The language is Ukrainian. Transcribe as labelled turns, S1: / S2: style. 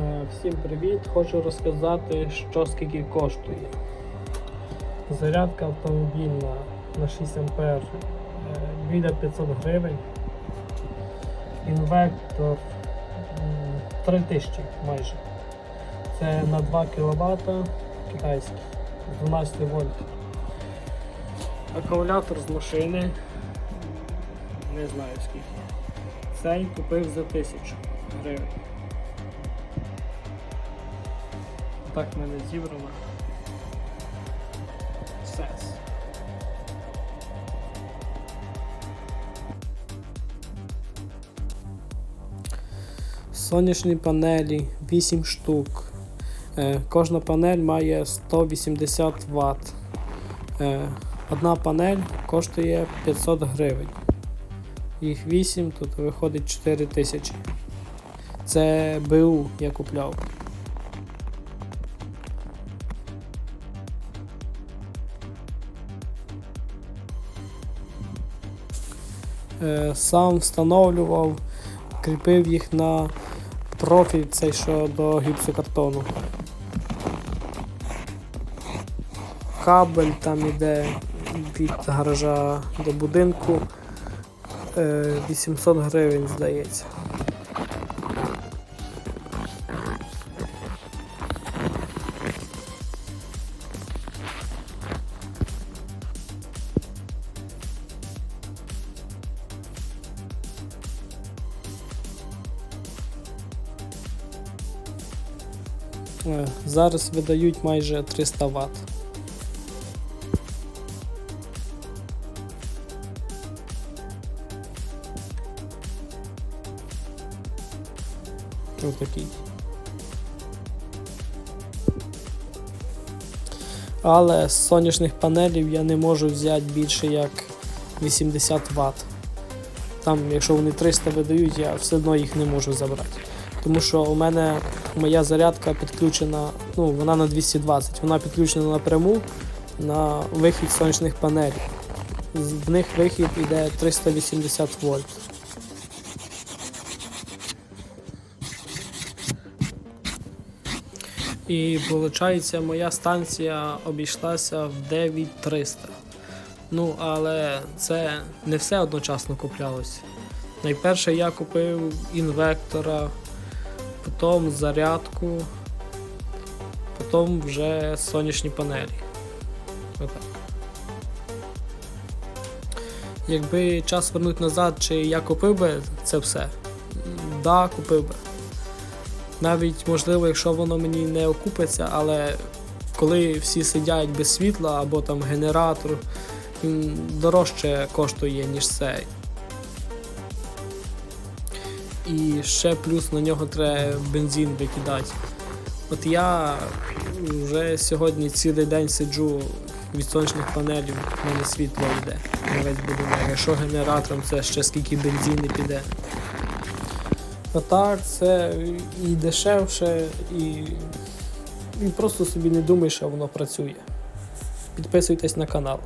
S1: Е, Всім привіт! Хочу розказати, що скільки коштує. Зарядка автомобільна на 6 А е, біля 500 гривень. Інвектор 3000 майже. Це на 2 кВт китайський, з 12 вольт. Акумулятор з машини. Не знаю скільки. Цей купив за 1000 гривень. Так мене зібрано. Сес. Сонячні панелі 8 штук. Е, Кожна панель має 180 Вт. Е, Одна панель коштує 500 гривень. Їх 8, тут виходить 4 тисячі. Це БУ я купляв. Сам встановлював, кріпив їх на профіль цей, що до гіпсокартону. Кабель там іде від гаража до будинку. Е, 800 гривень, здається. Зараз видають майже 300 Вт. Отакий. Але з сонячних панелів я не можу взяти більше як 80 Вт. Там, якщо вони 300 видають, я все одно їх не можу забрати. Тому що у мене моя зарядка підключена, ну, вона на 220, вона підключена напряму на вихід сонячних панелей. В них вихід йде 380 вольт. І виходить, моя станція обійшлася в 9300. Ну, але це не все одночасно куплялося. Найперше я купив інвектора, потім зарядку, потім вже сонячні панелі. Отак. Якби час вернути назад, чи я купив би це все? Да, купив би. Навіть можливо, якщо воно мені не окупиться, але коли всі сидять без світла або там генератор, дорожче коштує, ніж цей. І ще плюс на нього треба бензин викидати. От я вже сьогодні цілий день сиджу від сонячних панелів, в мене світло йде на весь будинок. Якщо генератором це ще скільки бензину піде. А так, це і дешевше, і, і просто собі не думаєш, що воно працює. Підписуйтесь на канал.